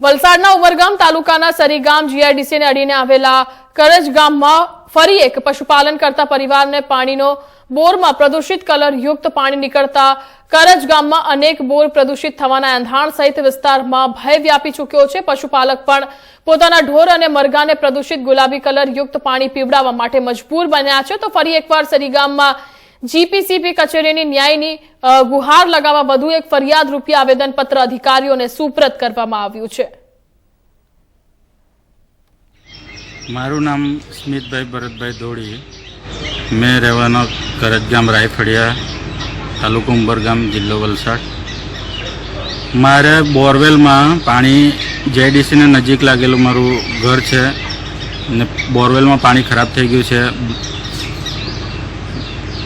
વલસાડના ઉમરગામ તાલુકાના સરીગામ જીઆઈડીસીને અડીને આવેલા કરજ ગામમાં ફરી એક પશુપાલન કરતા પરિવારને પાણીનો બોરમાં પ્રદૂષિત કલરયુક્ત પાણી નીકળતા કરજ ગામમાં અનેક બોર પ્રદૂષિત થવાના એંધાણ સહિત વિસ્તારમાં ભય વ્યાપી ચૂક્યો છે. પશુપાલક પણ પોતાના ઢોર અને મરઘાને પ્રદૂષિત ગુલાબી કલરયુક્ત પાણી પીવડાવવા માટે મજબૂર બન્યા છે. તો ફરી એકવાર સરીગામમાં જીપીસીપી કચેરીની ન્યાયની ગુહાર લગાવવા વધુ એક ફરિયાદ રૂપી આવેદનપત્ર અધિકારીઓને સુપ્રત કરવામાં આવ્યું છે. મારું નામ સ્મિતભાઈ ભરતભાઈ ધોળી મેં રહેવાનો કરજગામ રાયફળિયા તાલુકો ઉંબરગામ જિલ્લો વલસાડ. મારે બોરવેલમાં પાણી જેડીસીને નજીક લાગેલું મારું ઘર છે ને બોરવેલમાં પાણી ખરાબ થઈ ગયું છે.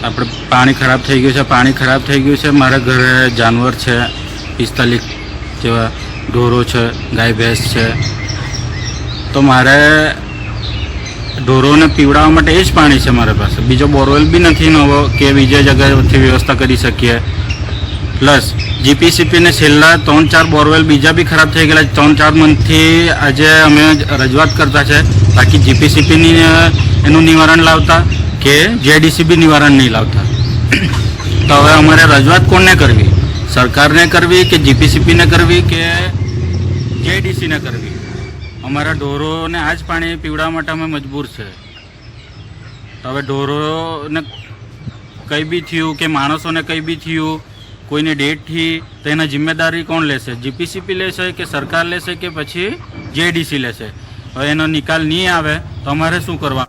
આપણે પાણી ખરાબ થઈ ગયું છે, પાણી ખરાબ થઈ ગયું છે. મારા ઘરે જાનવર છે, પિસ્તાલીસ જેવા ઢોરો છે, ગાય, ભેંસ છે. તો મારે ઢોરોને પીવડાવવા માટે એ જ પાણી છે મારા પાસે. બીજો બોરવેલ બી નથી, નવો કે બીજા જગ્યાએથી વ્યવસ્થા કરી શકીએ. પ્લસ જીપીસીપીને છેલ્લા ત્રણ ચાર બોરવેલ બીજા બી ખરાબ થઈ ગયેલા ત્રણ ચાર મંથથી આજે અમે રજૂઆત કરતા છે. બાકી જીપીસીપીની એનું નિવારણ લાવતા કે જેડીસીબી નિવારણ નહીં લાવતા. તો હવે અમારે રજૂઆત કોને કરવી? સરકારને કરવી કે જીપીસીપીને કરવી કે જેડીસીને કરવી? અમારા ઢોરોને આ જ પાણી પીવડાવવા માટે અમે મજબૂર છે. તો હવે ઢોરોને કંઈ બી થયું કે માણસોને કંઈ બી થયું, કોઈને ડેટથી, તો એના જિમ્મેદારી કોણ લેશે? જીપીસીપી લેશે કે સરકાર લેશે કે પછી જેડીસી લેશે? હવે એનો નિકાલ નહીં આવે તો અમારે શું કરવા